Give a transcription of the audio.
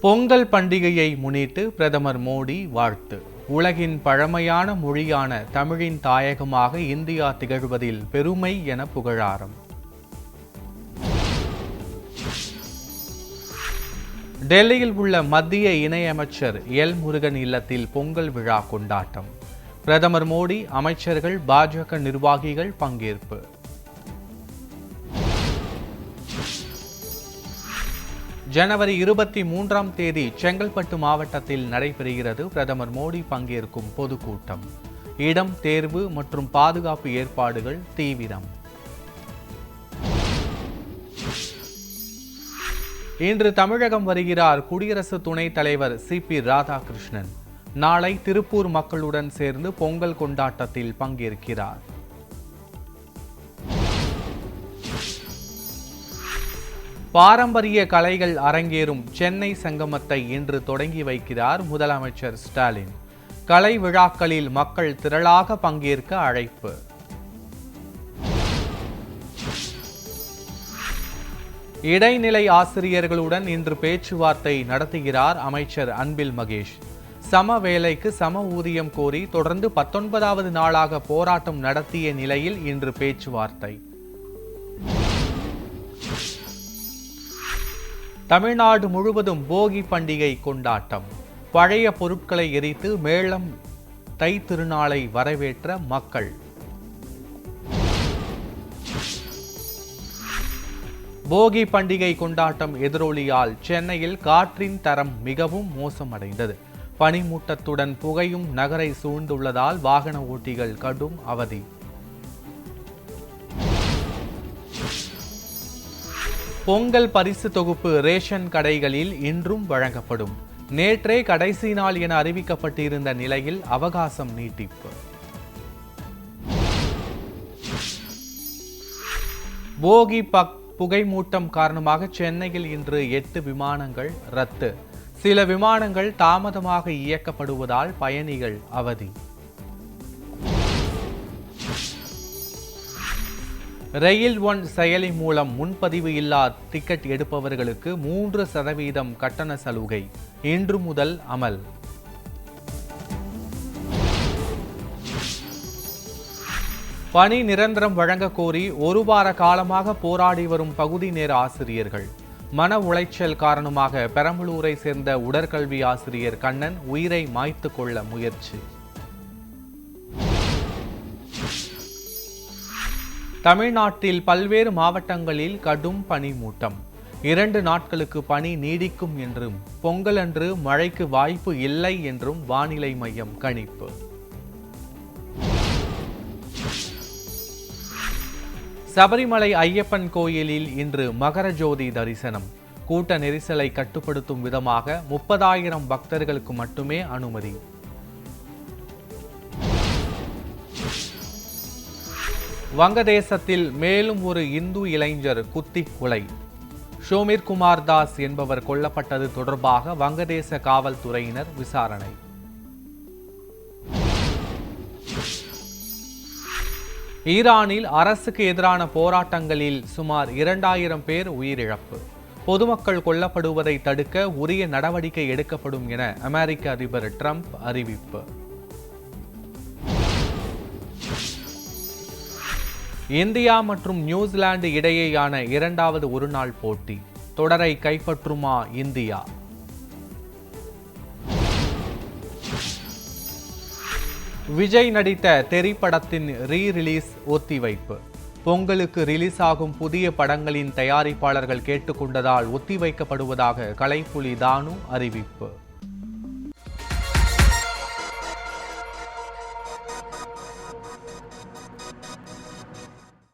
பொங்கல் பண்டிகையை முன்னிட்டு பிரதமர் மோடி வாழ்த்து. உலகின் பழமையான மொழியான தமிழின் தாயகமாக இந்தியா திகழ்வதில் பெருமை என புகழாரம். டெல்லியில் உள்ள மத்திய இணையமைச்சர் எல் முருகன் இல்லத்தில் பொங்கல் விழா கொண்டாட்டம். பிரதமர் மோடி அமைச்சர்கள் பாஜக நிர்வாகிகள் பங்கேற்பு. ஜனவரி இருபத்தி மூன்றாம் தேதி செங்கல்பட்டு மாவட்டத்தில் நடைபெறுகிறது. பிரதமர் மோடி பங்கேற்கும் பொதுக்கூட்டம். இடம் தேர்வு மற்றும் பாதுகாப்பு ஏற்பாடுகள் தீவிரம். இன்று தமிழகம் வருகிறார் குடியரசு துணைத் தலைவர் சி பி ராதாகிருஷ்ணன். நாளை திருப்பூர் மக்களுடன் சேர்ந்து பொங்கல் கொண்டாட்டத்தில் பங்கேற்கிறார். பாரம்பரிய கலைகள் அரங்கேறும் சென்னை சங்கமத்தை இன்று தொடங்கி வைக்கிறார் முதலமைச்சர் ஸ்டாலின். கலை விழாக்களில் மக்கள் திரளாக பங்கேற்க அழைப்பு. இடைநிலை ஆசிரியர்களுடன் இன்று பேச்சுவார்த்தை நடத்துகிறார் அமைச்சர் அன்பில் மகேஷ். சம வேலைக்கு சம ஊதியம் கோரி தொடர்ந்து பத்தொன்பதாவது நாளாக போராட்டம் நடத்திய நிலையில் இன்று பேச்சுவார்த்தை. தமிழ்நாடு முழுவதும் போகி பண்டிகை கொண்டாட்டம். பழைய பொருட்களை எரித்து மேளம் தை திருநாளை வரவேற்ற மக்கள். போகி பண்டிகை கொண்டாட்டம் எதிரொலியால் சென்னையில் காற்றின் தரம் மிகவும் மோசமடைந்தது. பனிமூட்டத்துடன் புகையும் நகரை சூழ்ந்துள்ளதால் வாகன ஓட்டிகள் கடும் அவதி. பொங்கல் பரிசு தொகுப்பு ரேஷன் கடைகளில் இன்றும் வழங்கப்படும். நேற்றே கடைசி நாள் என அறிவிக்கப்பட்டிருந்த நிலையில் அவகாசம் நீட்டிப்பு. போகி பக் புகைமூட்டம் காரணமாக சென்னையில் இன்று எட்டு விமானங்கள் ரத்து. சில விமானங்கள் தாமதமாக இயக்கப்படுவதால் பயணிகள் அவதி. ரயில் ஒன் செயலி மூலம் முன்பதிவு இல்லா டிக்கெட் எடுப்பவர்களுக்கு மூன்று சதவீதம் கட்டண சலுகை. இன்று முதல் அமல். பணி நிரந்தரம் வழங்க கோரி ஒரு வார காலமாக போராடி வரும் பகுதி நேர ஆசிரியர்கள். மன உளைச்சல் காரணமாக பெரம்பலூரை சேர்ந்த உடற்கல்வி ஆசிரியர் கண்ணன் உயிரை மாய்த்து கொள்ள முயற்சி. தமிழ்நாட்டில் பல்வேறு மாவட்டங்களில் கடும் பனிமூட்டம். இரண்டு நாட்களுக்கு பனி நீடிக்கும் என்றும் பொங்கல் அன்று மழைக்கு வாய்ப்பு இல்லை என்றும் வானிலை மையம் கணிப்பு. சபரிமலை ஐயப்பன் கோயிலில் இன்று மகர ஜோதி தரிசனம். கூட்ட நெரிசலை கட்டுப்படுத்தும் விதமாக முப்பதாயிரம் பக்தர்களுக்கு மட்டுமே அனுமதி. வங்கதேசத்தில் மேலும் ஒரு இந்து இளைஞர் குத்தி கொலை. ஷோமிர் குமார் தாஸ் என்பவர் கொல்லப்பட்டது தொடர்பாக வங்கதேச காவல்துறையினர் விசாரணை. ஈரானில் அரசுக்கு எதிரான போராட்டங்களில் சுமார் இரண்டாயிரம் பேர் உயிரிழப்பு. பொதுமக்கள் கொல்லப்படுவதை தடுக்க உரிய நடவடிக்கை எடுக்கப்படும் என அமெரிக்க அதிபர் ட்ரம்ப் அறிவிப்பு. இந்தியா மற்றும் நியூசிலாந்து இடையேயான இரண்டாவது ஒருநாள் போட்டி. தொடரை கைப்பற்றுமா இந்தியா? விஜய் நடித்த தெரி படத்தின் ரீ ரிலீஸ் ஒத்திவைப்பு. பொங்கலுக்கு ரிலீஸ் ஆகும் புதிய படங்களின் தயாரிப்பாளர்கள் கேட்டுக்கொண்டதால் ஒத்திவைக்கப்படுவதாக கலைப்புலி தானு அறிவிப்பு.